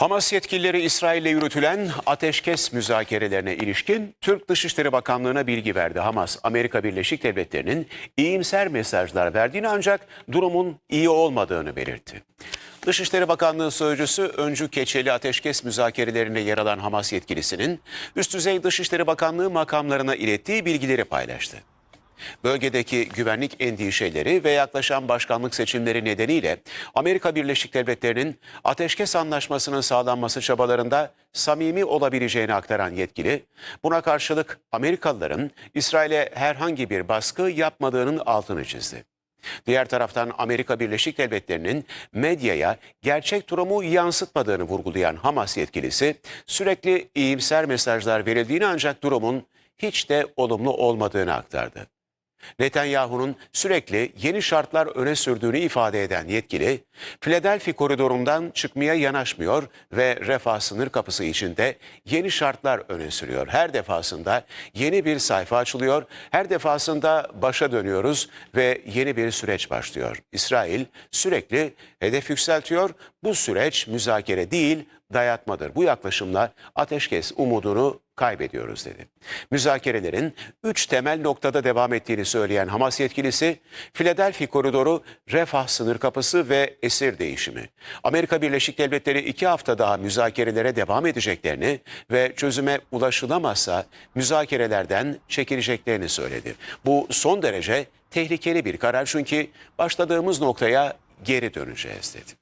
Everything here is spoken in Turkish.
Hamas yetkilileri İsrail'le yürütülen ateşkes müzakerelerine ilişkin Türk Dışişleri Bakanlığı'na bilgi verdi. Hamas, Amerika Birleşik Devletleri'nin iyimser mesajlar verdiğini ancak durumun iyi olmadığını belirtti. Dışişleri Bakanlığı Sözcüsü Öncü Keçeli ateşkes müzakerelerinde yer alan Hamas yetkilisinin üst düzey Dışişleri Bakanlığı makamlarına ilettiği bilgileri paylaştı. Bölgedeki güvenlik endişeleri ve yaklaşan başkanlık seçimleri nedeniyle Amerika Birleşik Devletleri'nin ateşkes anlaşmasının sağlanması çabalarında samimi olabileceğini aktaran yetkili, buna karşılık Amerikalıların İsrail'e herhangi bir baskı yapmadığının altını çizdi. Diğer taraftan Amerika Birleşik Devletleri'nin medyaya gerçek durumu yansıtmadığını vurgulayan Hamas yetkilisi sürekli iyimser mesajlar verildiğini ancak durumun hiç de olumlu olmadığını aktardı. Netanyahu'nun sürekli yeni şartlar öne sürdüğünü ifade eden yetkili, Philadelphia koridorundan çıkmaya yanaşmıyor ve refah sınır kapısı içinde yeni şartlar öne sürüyor. Her defasında yeni bir sayfa açılıyor, her defasında başa dönüyoruz ve yeni bir süreç başlıyor. İsrail sürekli hedef yükseltiyor, bu süreç müzakere değil dayatmadır. Bu yaklaşımla ateşkes umudunu kaybediyoruz dedi. Müzakerelerin üç temel noktada devam ettiğini söyleyen Hamas yetkilisi, Philadelphia koridoru, refah sınır kapısı ve esir değişimi. Amerika Birleşik Devletleri iki hafta daha müzakerelere devam edeceklerini ve çözüme ulaşılamazsa müzakerelerden çekileceklerini söyledi. Bu son derece tehlikeli bir karar çünkü başladığımız noktaya geri döneceğiz dedi.